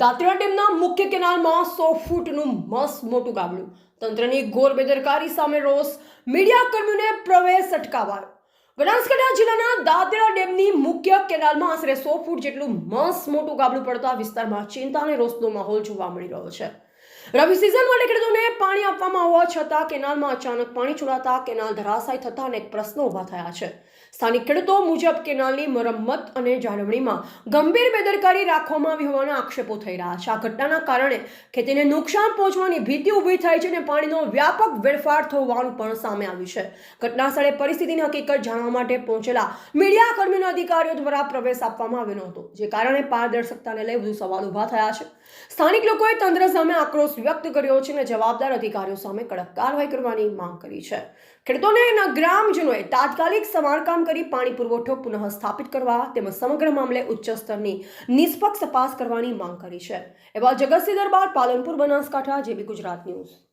દાંતરા ડેમના મુખ્ય કેનાલમાં સો ફૂટનું મસ્ત મોટું ગાબડું. તંત્રની ઘોર બેદરકારી સામે રોષ મીડિયા કર્મીઓને પ્રવેશ અટકાવાયો. બનાસકાંઠા જિલ્લાના દાદરા ડેમની મુખ્ય કેનાલમાં આશરે સો ફૂટ જેટલું મસ્ત મોટું ગાબડું પડતા વિસ્તારમાં ચિંતા અને રોષનો માહોલ જોવા મળી રહ્યો છે. રવિ સિઝનમાં ખેડૂતોને પાણી આપવામાં હોવા છતાં કેનાલમાં અચાનક પાણી છોડાતા કેનાલ ધરાશાય થતા અનેક પ્રશ્નો ઊભા થયા છે. સ્થાનિક ખેડૂતો મુજબ કેનાલની મરમ્મત અને જાળવણીમાં ગંભીર બેદરકારી રાખવામાં આવી હોવાના આક્ષેપો થઈ રહ્યા છે. આ ઘટનાના કારણે ખેતીને નુકસાન પહોંચવાની ભીતિ ઊભી થઈ છે અને પાણીનો વ્યાપક વેડફાટ થવાનું પણ સામે આવ્યું છે. ઘટના સ્થળે પરિસ્થિતિની હકીકત જાણવા માટે પહોંચેલા મીડિયા કર્મીના અધિકારીઓ દ્વારા પ્રવેશ આપવામાં આવ્યો નહોતો, જે કારણે પારદર્શકતાને લઈ વધુ સવાલ ઊભા થયા છે. સ્થાનિક લોકોએ તંત્ર સામે આક્રોશ વ્યક્ત કર્યો છે અને જવાબદાર અધિકારીઓ સામે કડક કાર્યવાહી કરવાની માંગ કરી છે. ખેડૂતોને એના ગ્રામજનોએ તાત્કાલિક સમારકામ કરી પાણી પુરવઠો પુનઃ સ્થાપિત કરવા તેમજ સમગ્ર મામલે ઉચ્ચ સ્તરની નિષ્પક્ષ તપાસ કરવાની માંગ કરી છે. એવા જગતસિંહ દરબાર, પાલનપુર, બનાસકાંઠા જેવી ગુજરાત ન્યૂઝ.